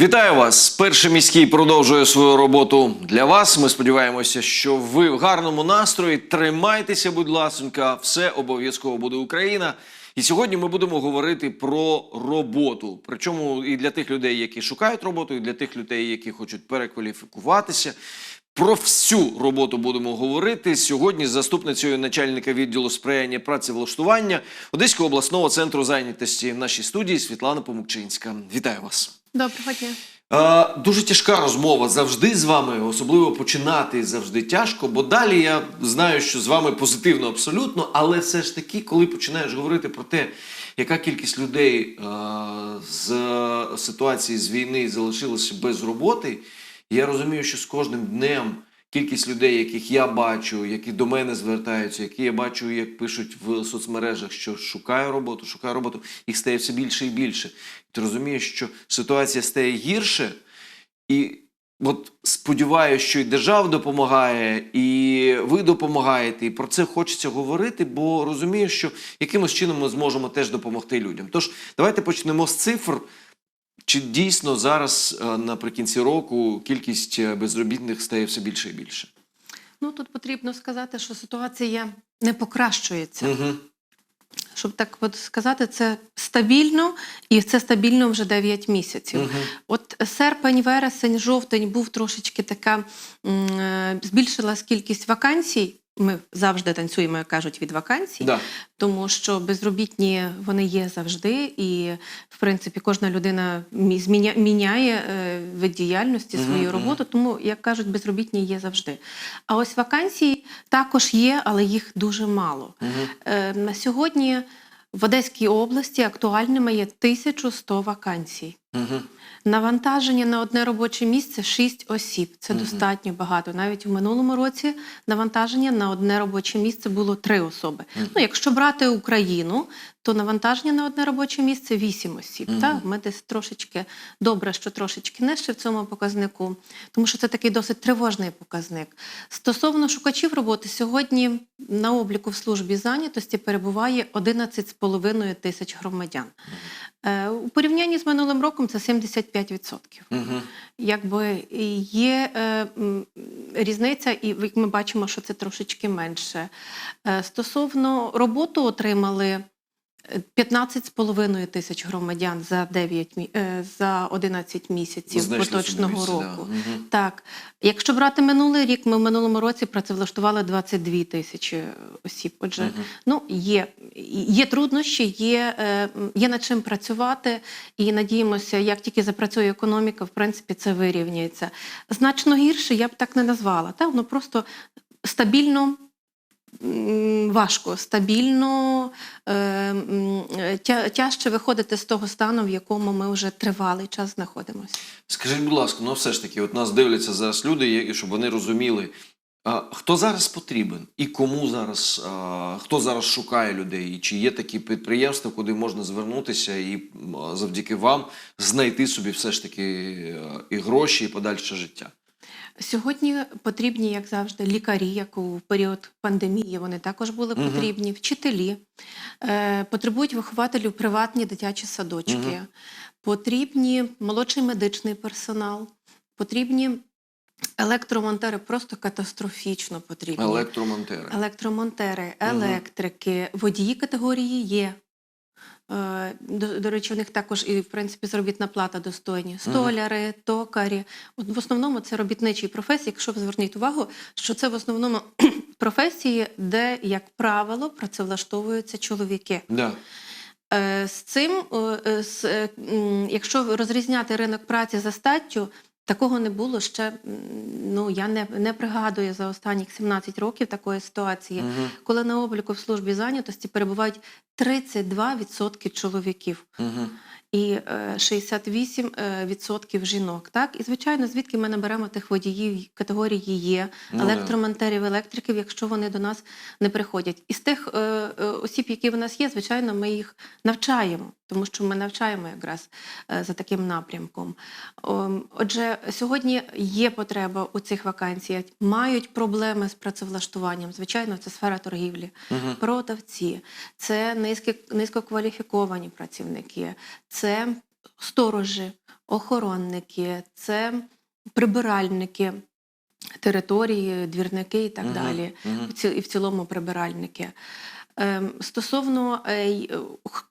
Вітаю вас! Перший міський продовжує свою роботу для вас. Ми сподіваємося, що ви в гарному настрої. Тримайтеся, будь ласонька, все обов'язково буде Україна. І сьогодні ми будемо говорити про роботу. Причому і для тих людей, які шукають роботу, і для тих людей, які хочуть перекваліфікуватися. Про всю роботу будемо говорити сьогодні з заступницею начальника відділу сприяння працевлаштування Одеського обласного центру зайнятості в нашій студії Світлана Помукчинська. Вітаю вас. Доброго дня. Дуже тяжка розмова завжди з вами, особливо починати завжди тяжко, бо далі я знаю, що з вами позитивно абсолютно, але все ж таки, коли починаєш говорити про те, яка кількість людей з ситуації з війни залишилася без роботи, я розумію, що з кожним днем кількість людей, яких я бачу, які до мене звертаються, які я бачу, як пишуть в соцмережах, що шукаю роботу, шукаю роботу, їх стає все більше і більше. Ти розумієш, що ситуація стає гірше, і от сподіваюся, що і держава допомагає, і ви допомагаєте, і про це хочеться говорити, бо розумію, що якимось чином ми зможемо теж допомогти людям. Тож давайте почнемо з цифр. Чи дійсно зараз е, наприкінці року кількість е, безробітних стає все більше і більше? Ну тут потрібно сказати, що ситуація не покращується. Угу. Щоб так от сказати, це стабільно, і це стабільно вже 9 місяців. Угу. От серпень, вересень, жовтень був трошечки така, е, збільшилась кількість вакансій. Ми завжди танцюємо, як кажуть, від вакансій, Да. тому що безробітні вони є завжди, і в принципі кожна людина зміня- міняє е, вид діяльності свою мгм. роботу. Тому, як кажуть, безробітні є завжди. А ось вакансії також є, але їх дуже мало. Угу. Е, На сьогодні в Одеській області актуальними є 1100 вакансій. Угу. Навантаження на одне робоче місце 6 осіб. Це Мгм. достатньо багато. Навіть у минулому році навантаження на одне робоче місце було 3 особи. Мгм. Ну, якщо брати Україну, то навантаження на одне робоче місце 8 осіб. Мгм. Так? Ми десь трошечки добре, що трошечки нижче в цьому показнику, тому що це такий досить тривожний показник. Стосовно шукачів роботи, сьогодні на обліку в службі зайнятості перебуває 11,5 тисяч громадян. Е, У порівнянні з минулим роком це 75%. Угу. Якби є е, різниця, і ми бачимо, що це трошечки менше. Е, стосовно роботу отримали 15,5 тисяч громадян за 9, е, за 11 місяців поточного року. Угу. Так, якщо брати минулий рік, ми в минулому році працевлаштували 22 тисячі осіб. Отже, Мгм. ну є, є труднощі, є, е, є над чим працювати, і надіємося, як тільки запрацює економіка, в принципі, це вирівняється. Значно гірше я б так не назвала. Та? Воно просто стабільно. Важко, стабільно е, тяжче виходити з того стану, в якому ми вже тривалий час знаходимося. Скажіть, будь ласка, ну все ж таки, от нас дивляться зараз люди, щоб вони розуміли, хто зараз потрібен і кому зараз, хто зараз шукає людей, чи є такі підприємства, куди можна звернутися і завдяки вам знайти собі все ж таки е, і гроші, і подальше життя. Сьогодні потрібні, як завжди, лікарі, як у період пандемії вони також були Мгм. потрібні, вчителі, е, потребують вихователів приватні дитячі садочки, Мгм. потрібні молодший медичний персонал, потрібні електромонтери, просто катастрофічно потрібні. Електромонтери. Електромонтери, електрики, водії категорії Є. Е, До, до речі, у них також і в принципі заробітна плата достойні. Столяри, токарі. От в основному це робітничі професії. Якщо ви зверніть увагу, що це в основному професії, де, як правило, працевлаштовуються чоловіки. Да. Е, З цим, е, з, якщо розрізняти ринок праці за статтю, такого не було ще. Ну я не, не пригадую за останні 17 років такої ситуації, Мгм. коли на обліку в службі зайнятості перебувають 32% чоловіків Мгм. і е, 68% жінок. Так, і звичайно, звідки ми наберемо тих водіїв категорії є, Ну, електромонтерів, електриків, якщо вони до нас не приходять. Із тих е, е, осіб, які в нас є, звичайно, ми їх навчаємо, тому що ми навчаємо якраз е, за таким напрямком. Отже, сьогодні є потреба у цих вакансіях, мають проблеми з працевлаштуванням. Звичайно, це сфера торгівлі, Мгм. продавці, це низькі, низькокваліфіковані працівники, це сторожі, охоронники, це прибиральники території, двірники і так Мгм, далі. мгм. В ці- І в цілому прибиральники. Ем, Стосовно е, х-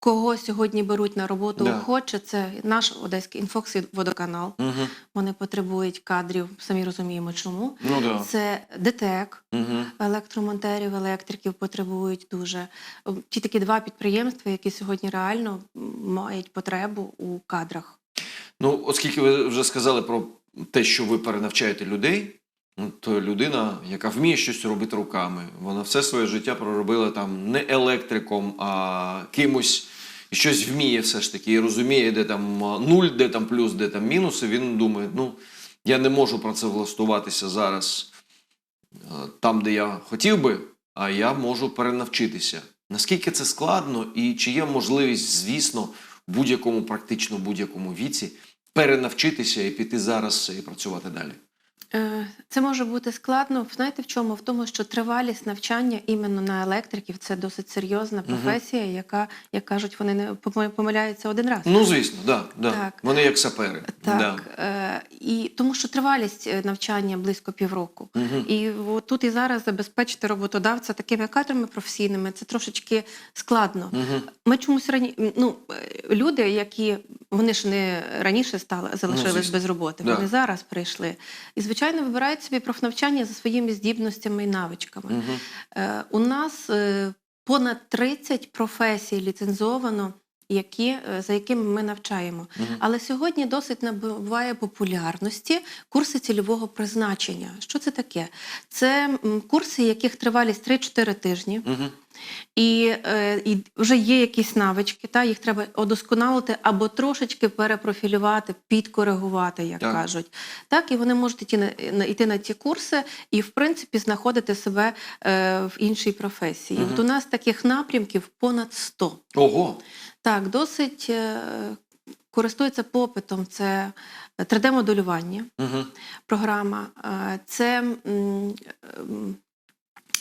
кого сьогодні беруть на роботу Да. охоче, це наш одеський інфоксі водоканал. Угу. Вони потребують кадрів, самі розуміємо, чому. Ну да. Це ДТЕК, Угу. електромонтерів, електриків потребують дуже. Ті такі два підприємства, які сьогодні реально мають потребу у кадрах. Ну, оскільки ви вже сказали про те, що ви перенавчаєте людей, ну, то людина, яка вміє щось робити руками, вона все своє життя проробила там не електриком, а кимось і щось вміє все ж таки, і розуміє, де там нуль, де там плюс, де там мінус, і він думає, ну, я не можу працевлаштуватися зараз е, там, де я хотів би, а я можу перенавчитися. Наскільки це складно, і чи є можливість, звісно, в будь-якому, практично будь-якому віці перенавчитися і піти зараз і працювати далі? Е, Це може бути складно. Знаєте в чому? В тому, що тривалість навчання іменно на електриків це досить серйозна професія, яка, як кажуть, вони не помиляються один раз. Ну, звісно, да, да. Так. вони як сапери. Так, е, і тому що тривалість е, навчання близько півроку. Угу. І от тут і зараз забезпечити роботодавця такими кадрами професійними це трошечки складно. Угу. Ми чомусь рані... ну, люди, які вони ж не раніше стали залишились Ну, без роботи, Да. вони зараз прийшли. І звичайно вибирають собі профнавчання за своїми здібностями і навичками. Угу. Е, у нас е, понад 30 професій ліцензовано. Які, е, за якими ми навчаємо. Угу. Але сьогодні досить набуває популярності курси цільового призначення. Що це таке? Це м, курси, яких тривалість 3-4 тижні, Угу. І, е, і вже є якісь навички, та їх треба удосконалити або трошечки перепрофілювати, підкоригувати, як Так. кажуть. Так, і вони можуть йти на, йти на ці курси і, в принципі, знаходити себе е, в іншій професії. Мгм. От у нас таких напрямків понад 100. Ого. Так, досить е, користується попитом. Це 3D-моделювання, Угу. програма, е, це ем,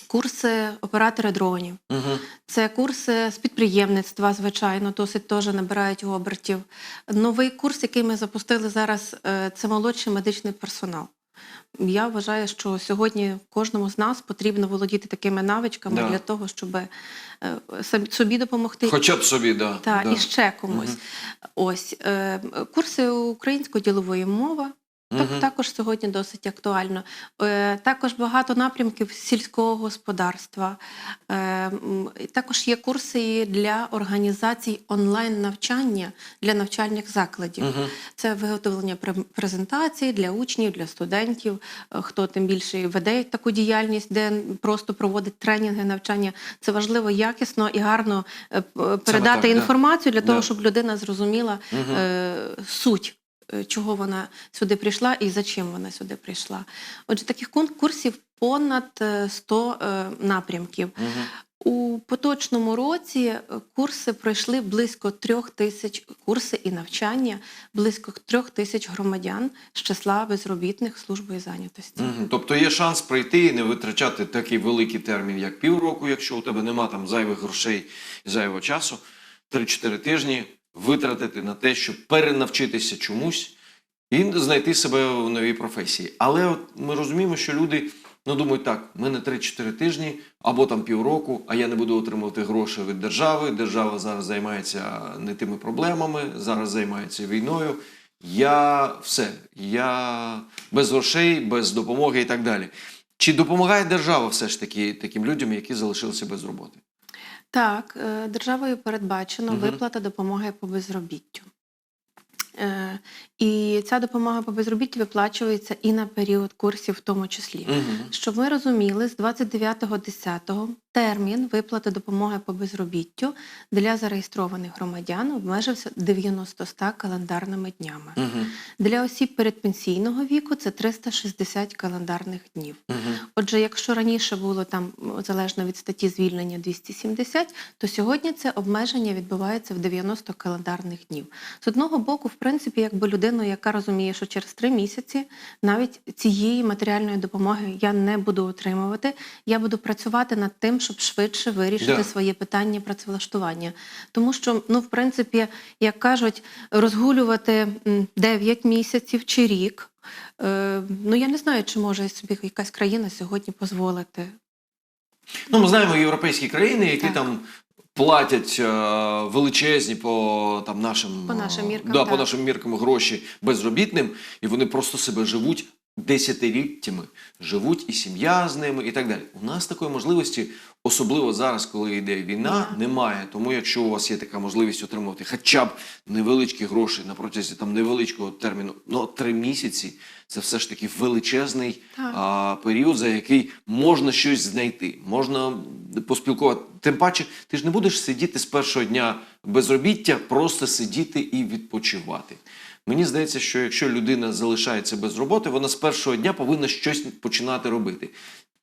курси оператора дронів. Угу. Це курси з підприємництва, звичайно, досить теж набирають обертів. Новий курс, який ми запустили зараз, е, це молодший медичний персонал. Я вважаю, що сьогодні кожному з нас потрібно володіти такими навичками Да. для того, щоб е, собі допомогти Хоча б собі, да. та, да. і ще комусь. Мгм. Ось е, курси української ділової мови. Так, Мгм. також сьогодні досить актуально. Е, також багато напрямків сільського господарства. Е, також є курси для організацій онлайн-навчання для навчальних закладів. Мгм. Це виготовлення презентацій для учнів, для студентів, е, хто тим більше веде таку діяльність, де просто проводить тренінги, навчання. Це важливо якісно і гарно е, передати так, інформацію для того, Да. щоб людина зрозуміла Мгм. е, суть. Е, Чого вона сюди прийшла і за чим вона сюди прийшла? Отже, таких кун- курсів понад е, 100 е, напрямків. Мгм. У поточному році е, курси пройшли близько трьох тисяч курси і навчання близько трьох тисяч громадян з числа безробітних службою зайнятості. Мгм. Тобто є шанс прийти і не витрачати такий великий термін, як півроку, якщо у тебе нема там зайвих грошей і зайвого часу, 3-4 тижні витратити на те, щоб перенавчитися чомусь і знайти себе в новій професії. Але от ми розуміємо, що люди ну, думають, так, в мене 3-4 тижні або там півроку, а я не буду отримувати гроші від держави. Держава зараз займається не тими проблемами, зараз займається війною. Я все, я без грошей, без допомоги і так далі. Чи допомагає держава все ж таки таким людям, які залишилися без роботи? Так, е, державою передбачено Мгм. виплата допомоги по безробіттю. Е, І ця допомога по безробіттю виплачується і на період курсів, в тому числі. Угу. Щоб ми розуміли, з 29.10 термін виплати допомоги по безробіттю для зареєстрованих громадян обмежився 90 календарними днями. Угу. Для осіб передпенсійного віку це 360 календарних днів. Угу. Отже, якщо раніше було там залежно від статті звільнення 270, то сьогодні це обмеження відбувається в 90 календарних днів. З одного боку, в принципі, якби людину, яка розуміє, що через три місяці навіть цієї матеріальної допомоги я не буду отримувати. Я буду працювати над тим, щоб швидше вирішити Да. своє питання працевлаштування. Тому що, ну, в принципі, як кажуть, розгулювати 9 місяців чи рік. е, Ну, я не знаю, чи може собі якась країна сьогодні дозволити. Ну, ми знаємо європейські країни, які Так. там платять е, величезні по там нашим По нашим е, міркам, да, так. по нашим міркам гроші безробітним, і вони просто себе живуть десятиліттями, живуть і сім'я з ними, і так далі. У нас такої можливості, особливо зараз, коли йде війна, немає. Тому, якщо у вас є така можливість отримувати хоча б невеличкі гроші на протязі там невеличкого терміну, ну три місяці, це все ж таки величезний а, період, за який можна щось знайти, можна поспілкувати. Тим паче, ти ж не будеш сидіти з першого дня безробіття, просто сидіти і відпочивати. Мені здається, що якщо людина залишається без роботи, вона з першого дня повинна щось починати робити.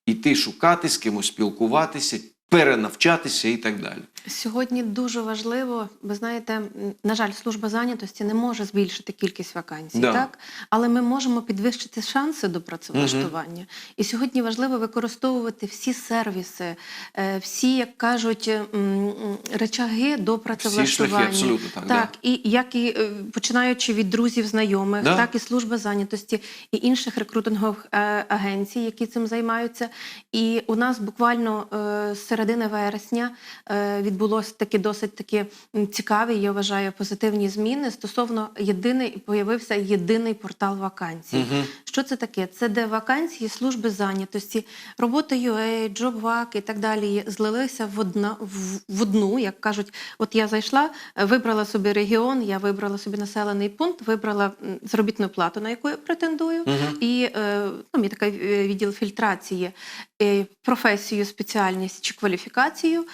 Іти шукати, з кимось спілкуватися, перенавчатися і так далі. Сьогодні дуже важливо, ви знаєте, на жаль, служба зайнятості не може збільшити кількість вакансій, Да. так але ми можемо підвищити шанси до працевлаштування. І сьогодні важливо використовувати всі сервіси, е, всі, як кажуть, речаги до працевлаштування. абсолютно так, так і як і е, починаючи від друзів, знайомих, Да. так і служба зайнятості і інших рекрутингових е, агенцій, які цим займаються. І у нас буквально з середини вересня е, відбулося такі досить такі цікаві, я вважаю, позитивні зміни стосовно єдиний появився єдиний портал вакансій. Мгм. Що це таке? Це де вакансії служби зайнятості, робота UA, JobVac і так далі злилися в одна в, в одну, як кажуть, от я зайшла, вибрала собі регіон, я вибрала собі населений пункт, вибрала заробітну плату, на яку я претендую, Мгм. і е, ну, є такий е, відділ фільтрації, професію, спеціальність чи кваліфікацію.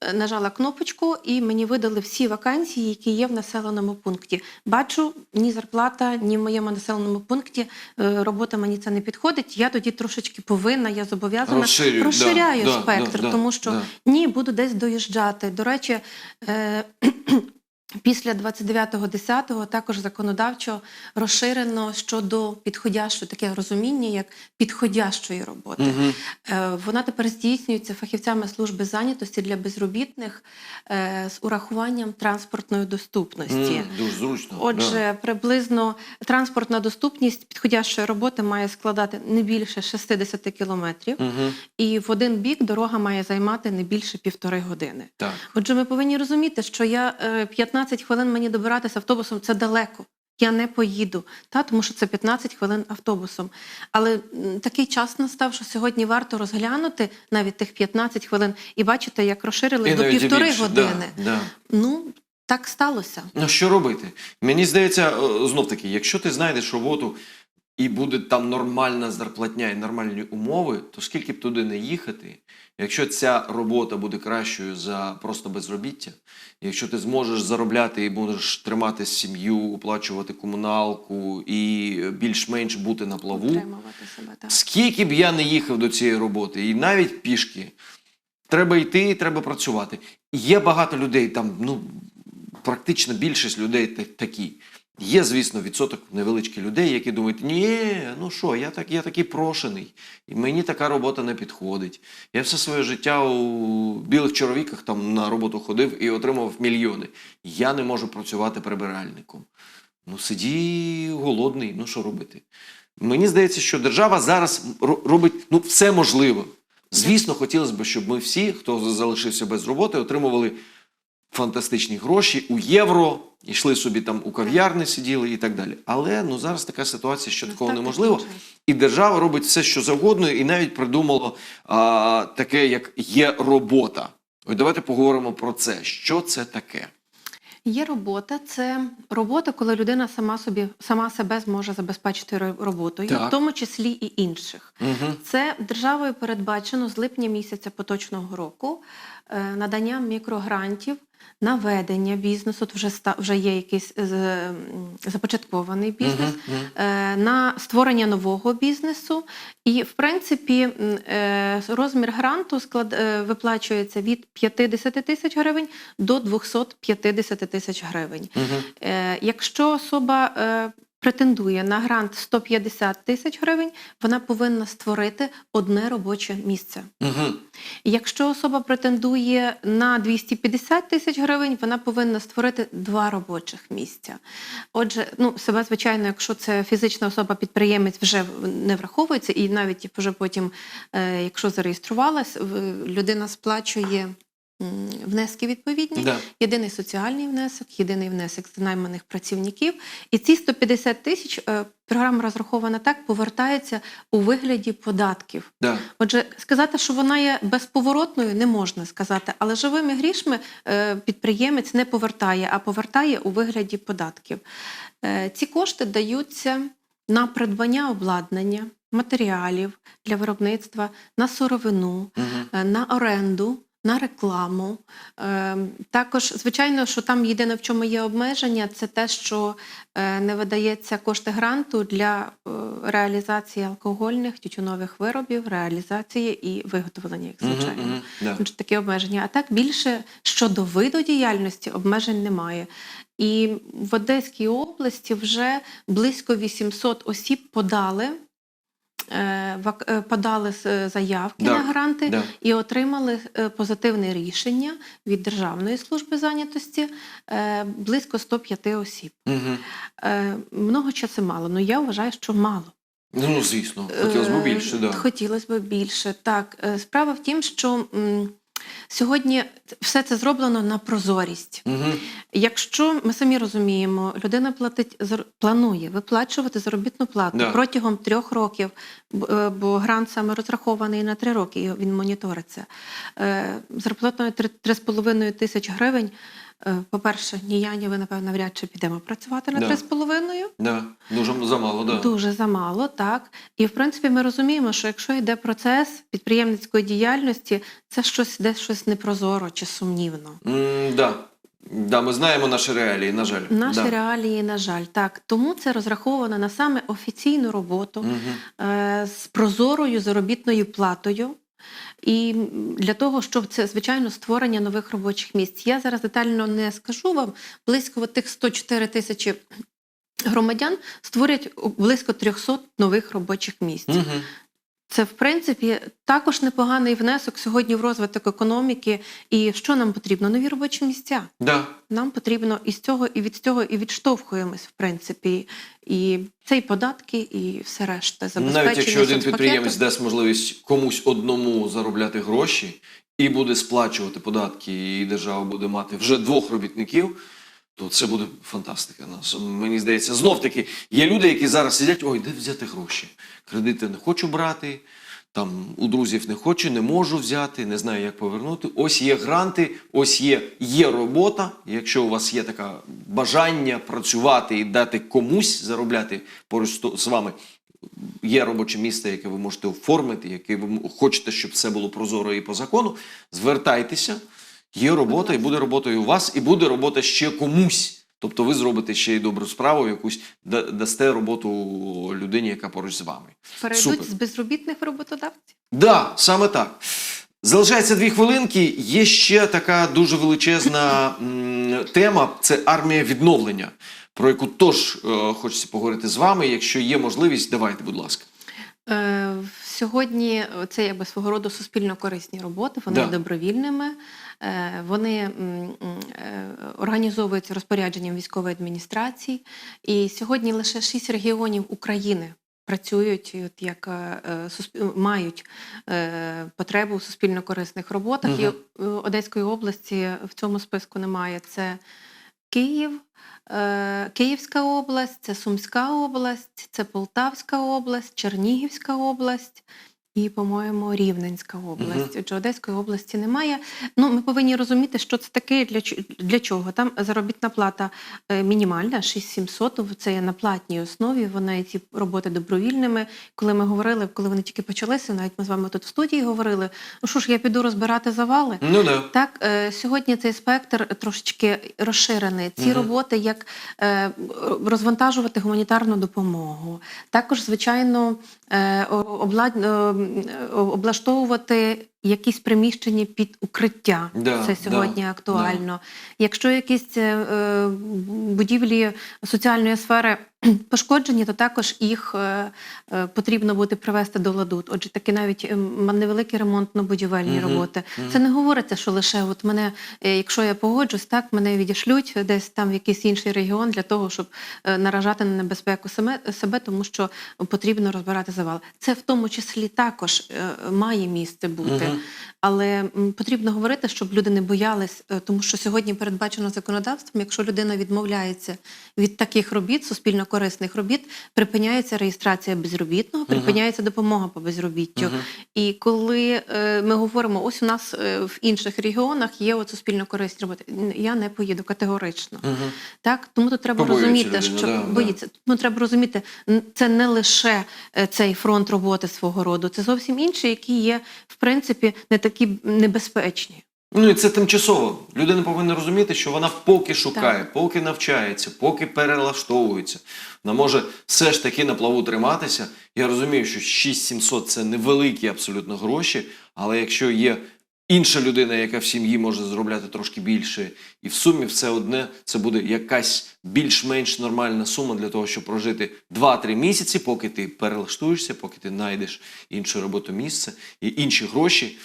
Е, Нажала кнопочку, і мені видали всі вакансії, які є в населеному пункті. Бачу, ні зарплата, ні в моєму населеному пункті е, робота мені це не підходить. Я тоді трошечки повинна, я зобов'язана Розширю, розширяю да, спектр, да, да, тому що да. ні, буду десь доїжджати. До речі, е, після 29.10 також законодавчо розширено щодо підходящого таке розуміння, як підходящої роботи. Е, Вона тепер здійснюється фахівцями служби зайнятості для безробітних е, з урахуванням транспортної доступності. М, Дуже зручно. Отже, да. приблизно транспортна доступність підходящої роботи має складати не більше 60 кілометрів, Мгм. і в один бік дорога має займати не більше півтори години. Так. Отже, ми повинні розуміти, що я е, 15 хвилин мені добиратися автобусом це далеко. Я не поїду, та тому що це 15 хвилин автобусом. Але такий час настав, що сьогодні варто розглянути навіть тих 15 хвилин і бачите, як розширили І до півтори більше, години. Да, да. Ну так сталося. Ну, що робити? Мені здається, знов таки, якщо ти знайдеш роботу і буде там нормальна зарплатня і нормальні умови, то скільки б туди не їхати, якщо ця робота буде кращою за просто безробіття, якщо ти зможеш заробляти і будеш тримати сім'ю, оплачувати комуналку і більш-менш бути на плаву, себе так. Скільки б я не їхав до цієї роботи, і навіть пішки, треба йти, треба працювати. Є багато людей, там, ну, практично більшість людей та- такі. Є, звісно, відсоток невеличкий людей, які думають, ні, ну що, я, так, я такий прошений, і мені така робота не підходить. Я все своє життя у білих чоловіках там на роботу ходив і отримував мільйони. Я не можу працювати прибиральником. Ну, сиді голодний, ну що робити? Мені здається, що держава зараз робить ну, все можливе. Звісно, хотілося б, щоб ми всі, хто залишився без роботи, отримували фантастичні гроші у євро, йшли собі там у кав'ярні, сиділи і так далі. Але ну зараз така ситуація, що такого Настав неможливо. І держава робить все, що завгодно, і навіть придумала а, таке, як є робота. Ось давайте поговоримо про це. Що це таке? Є робота, це робота, коли людина сама собі сама себе зможе забезпечити роботою, Так. в тому числі і інших. Угу. Це державою передбачено з липня місяця поточного року е, надання мікрогрантів на ведення бізнесу, то вже вже є якийсь е, започаткований бізнес, Мгм, мгм. е, на створення нового бізнесу. І, в принципі, е, розмір гранту склад виплачується від 50 тисяч гривень до 250 тисяч гривень. Uh -huh. Якщо особа претендує на грант 150 тисяч гривень, вона повинна створити одне робоче місце. Мгм. Якщо особа претендує на 250 тисяч гривень, вона повинна створити два робочих місця. Отже, ну себе звичайно, якщо це фізична особа-підприємець, вже не враховується, і навіть вже потім, е, якщо зареєструвалась, людина сплачує. Внески відповідні, Да. єдиний соціальний внесок, єдиний внесок з найманих працівників. І ці 150 тисяч е, програма розрахована так, повертається у вигляді податків. Да. Отже, сказати, що вона є безповоротною, не можна сказати, але живими грішми е, підприємець не повертає, а повертає у вигляді податків. Е, Ці кошти даються на придбання обладнання, матеріалів для виробництва, на сировину, е, на оренду. На рекламу Е, також, звичайно, що там єдине, в чому є обмеження, це те, що е, не видається кошти гранту для е, реалізації алкогольних тютюнових виробів, реалізації і виготовлення їх, звичайно. мгм. Да. Отже, такі обмеження. А так більше щодо виду діяльності обмежень немає. І в Одеській області вже близько 800 осіб подали. Е, е, Подали е, заявки Да, на гранти да. і отримали позитивне рішення від Державної служби зайнятості близько 105 осіб. Е, Много чи це мало? Ну я вважаю, що мало. Ну, звісно, хотілося б більше, да. Хотілося б більше. Так, справа в тім, що сьогодні все це зроблено на прозорість. Угу. Якщо ми самі розуміємо, людина платить планує виплачувати заробітну плату Да. протягом трьох років, е, бо грант саме розрахований на три роки, і він моніториться. Е, Зарплатою 3,5 тисяч гривень. Е, По-перше, ні я, ні ви, напевно, навряд чи підемо працювати на Да. 3,5. Да. Дуже замало, да. Дуже замало, так. І в принципі ми розуміємо, що якщо йде процес підприємницької діяльності, це щось десь щось непрозоро чи сумнівно. М, да. Да, ми знаємо наші реалії, на жаль. Наші да. реалії, на жаль, так. Тому це розраховано на саме офіційну роботу Мгм. е, з прозорою заробітною платою. І для того, щоб це, звичайно, створення нових робочих місць. Я зараз детально не скажу вам, близько тих 104 тисячі громадян створять близько 300 нових робочих місць. Мгм. Це, в принципі, також непоганий внесок сьогодні в розвиток економіки. І що нам потрібно? Нові робочі місця. Да. Нам потрібно із цього і від цього і відштовхуємось, в принципі. І це і податки, і все решта. Забезпечення Навіть якщо один підприємець дасть можливість комусь одному заробляти гроші і буде сплачувати податки, і держава буде мати вже двох робітників, то це буде фантастика. Мені здається, знов таки є люди, які зараз сидять, ой, де взяти гроші? Кредити не хочу брати. Там у друзів не хочу, не можу взяти, не знаю, як повернути. Ось є гранти, ось є, є робота. Якщо у вас є таке бажання працювати і дати комусь заробляти поруч з вами, є робоче місце, яке ви можете оформити, яке ви хочете, щоб все було прозоро і по закону. Звертайтеся, є робота, і буде робота і у вас, і буде робота ще комусь. Тобто ви зробите ще й добру справу, якусь да- дасте роботу людині, яка поруч з вами. перейдуть Супер. з безробітних роботодавців. Да, саме так. Залишається дві хвилинки. Є ще така дуже величезна тема це армія відновлення, про яку теж е, хочеться поговорити з вами. Якщо є можливість, давайте, будь ласка. Е, Сьогодні це якби свого роду суспільно корисні роботи, вони Да. є добровільними, е, вони м, м, е, організовуються розпорядженням військової адміністрації. І сьогодні лише шість регіонів України працюють, от як е, е, мають е, потребу у суспільно корисних роботах. Мгм. І е, Одеської області в цьому списку немає. Це Київ, е, Київська область, це Сумська область, це Полтавська область, Чернігівська область і, по-моєму, Рівненська область. Отже, Одеської області немає. Ну, ми повинні розуміти, що це таке для, для чого. Там заробітна плата е, мінімальна, 6700, це є на платній основі. Вона і ці роботи добровільними. Коли ми говорили, коли вони тільки почалися, навіть ми з вами тут в студії говорили, ну що ж, я піду розбирати завали. Ну да. Так, е, сьогодні цей спектр трошечки розширений. Ці Мгм. роботи, як е, розвантажувати гуманітарну допомогу, також, звичайно, е, о- облад- м, е, облаштовувати якісь приміщення під укриття. Да, Це сьогодні да, актуально. Якщо якісь е, е, будівлі соціальної сфери пошкоджені, то також їх е, е, потрібно буде привести до ладу. Отже, такі навіть е, невеликі ремонтно-будівельні Мгм, роботи. мгм. Це не говориться, що лише от мене, е, якщо я погоджусь, так мене відішлють десь там в якийсь інший регіон для того, щоб наражати на небезпеку себе, себе, тому що потрібно розбирати завал. Це в тому числі також має місце бути. Мгм. Але потрібно говорити, щоб люди не боялись, тому що сьогодні передбачено законодавством, якщо людина відмовляється від таких робіт, суспільно корисних робіт, припиняється реєстрація безробітного, припиняється допомога по безробіттю. Мгм. І коли е, ми говоримо, ось у нас е, в інших регіонах є от суспільно корисні роботи, я не поїду категорично. Мгм. Так, тому тут треба Побоюється розуміти, людина, що да, да. боїться. Ну треба розуміти, це не лише е, цей фронт роботи свого роду, це зовсім інші, які є в принципі не такі небезпечні. Ну і це тимчасово. Людина повинна розуміти, що вона поки шукає, поки навчається, поки перелаштовується. Вона може все ж таки на плаву триматися. Я розумію, що 6700 – це невеликі абсолютно гроші, але якщо є інша людина, яка в сім'ї може заробляти трошки більше, і в сумі все одне це буде якась більш-менш нормальна сума для того, щоб прожити 2-3 місяці, поки ти перелаштуєшся, поки ти знайдеш інше роботомісце і інші гроші.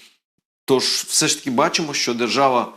Тож все ж таки бачимо, що держава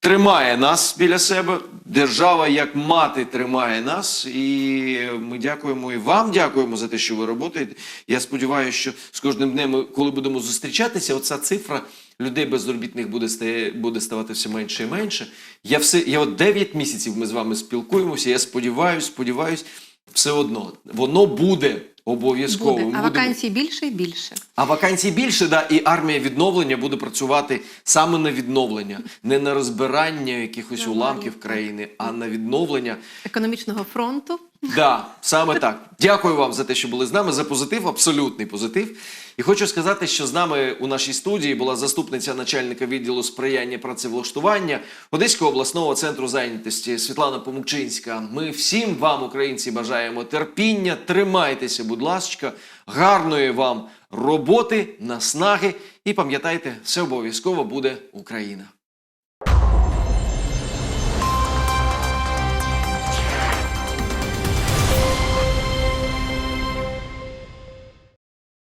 тримає нас біля себе. Держава як мати тримає нас, і ми дякуємо і вам дякуємо за те, що ви робите. Я сподіваюся, що з кожним днем, коли будемо зустрічатися, оця цифра людей безробітних буде стає, буде ставати все менше і менше. Я все, я от 9 місяців ми з вами спілкуємося. Я сподіваюся, сподіваюся, все одно воно буде обов'язково. Буде. А вакансій більше і більше. а вакансій більше, да, і армія відновлення буде працювати саме на відновлення, не на розбирання якихось уламків країни, а на відновлення. Економічного фронту. Да, саме так. Дякую вам за те, що були з нами. За позитив, абсолютний позитив. І хочу сказати, що з нами у нашій студії була заступниця начальника відділу сприяння працевлаштування Одеського обласного центру зайнятості Світлана Помукчинська. Ми всім вам, українці, бажаємо терпіння. Тримайтеся, будь ласка, гарної вам роботи, наснаги. І пам'ятайте, все обов'язково буде Україна.